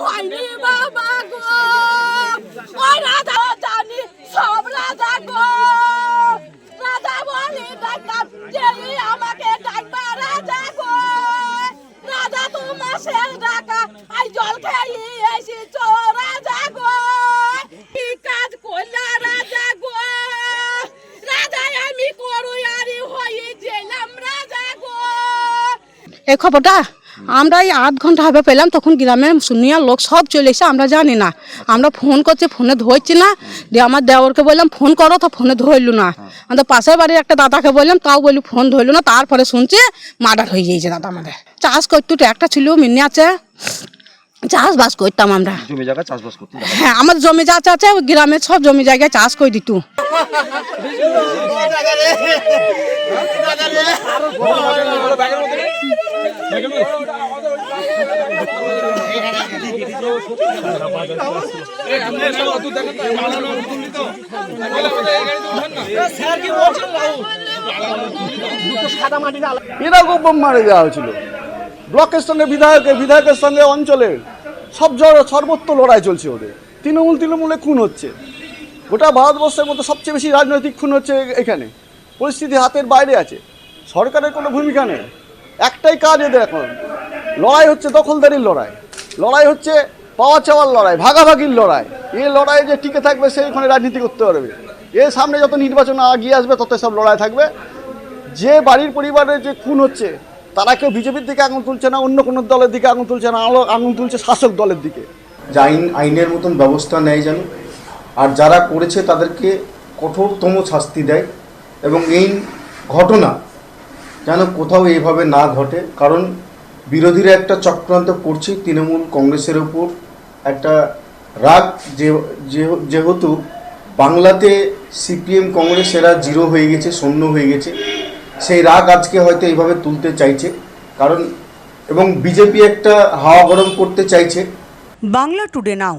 হয়নি বাবা গো। ওই রাজা জানি সব রাজা গো। রাজা বলি ডাক্তার যে আমাকে ডাকবা রাজা গো। রাজা তোমার শেষ ডাকা আই জল খেয়ে এসেছ রাজা গো। কি কাজ করলা রাজা গো? রাজা আমি করু আরি হয়ে গেলাম রাজা গো। এই খবরটা? আমরা এই আধ ঘণ্টা হবে পেলাম তখন গ্রামের শুনিয়া লোক সব চলে এসে আমরা জানি না। আমরা ফোন করছি ফোনে ধরছি না। দিয়ে আমার দেওরকে বললাম ফোন করো তো ফোনে ধরলো না। আমাদের পাশের বাড়ির একটা দাদাকে বললাম তাও বলি ফোন ধরলো না। তারপরে শুনছি মার্ডার হয়ে গিয়েছে দাদা আমাদের। চাষ করতো একটা ছিল মিনি আছে। চাষবাস করতাম আমরা। হ্যাঁ আমার জমি যা আছে আছে গ্রামের সব জমি জায়গায় চাষ করে দিত। এরকম বোম মারে দেওয়া হয়েছিল। ব্লকের সঙ্গে বিধায়ক, বিধায়কের সঙ্গে অঞ্চলের সব জ- সর্বত্র লড়াই চলছে ওদের। তৃণমূল, তৃণমূলে খুন হচ্ছে। গোটা ভারতবর্ষের মধ্যে সবচেয়ে বেশি রাজনৈতিক খুন হচ্ছে এখানে। পরিস্থিতি হাতের বাইরে আছে। সরকারের কোনো ভূমিকা নেই। একটাই কাজ এদের এখন। লড়াই হচ্ছে দখলদারির লড়াই। লড়াই হচ্ছে পাওয়া চাওয়ার লড়াই, ভাগাভাগির লড়াই। এই লড়াই যে টিকে থাকবে সেইখানে রাজনীতি করতে পারবে। এর সামনে যত নির্বাচন আগিয়ে আসবে, তত সব লড়াই থাকবে। যে বাড়ির পরিবারের যে খুন হচ্ছে, তারা কেউ বিজেপির দিকে আঙুল তুলছে না, অন্য কোনো দলের দিকে আঙুল তুলছে না, আলো আঙুল তুলছে শাসক দলের দিকে। যে আইন, আইনের মতন ব্যবস্থা নেয় যেন, আর যারা করেছে তাদেরকে কঠোরতম শাস্তি দেয়। এবং এই ঘটনা যেন কোথাও এইভাবে না ঘটে? কারণ বিরোধীরা একটা চক্রান্ত করছে, তৃণমূল কংগ্রেসের ওপর। একটা রাগ যেহেতু বাংলাতে সিপিএম কংগ্রেস এরা জিরো হয়ে গেছে, শূন্য হয়ে গেছে। সেই রাগ আজকে হয়তো এইভাবে তুলতে চাইছে। কারণ, এবং বিজেপি একটা হাওয়া গরম করতে চাইছে। বাংলা টুডে নাও।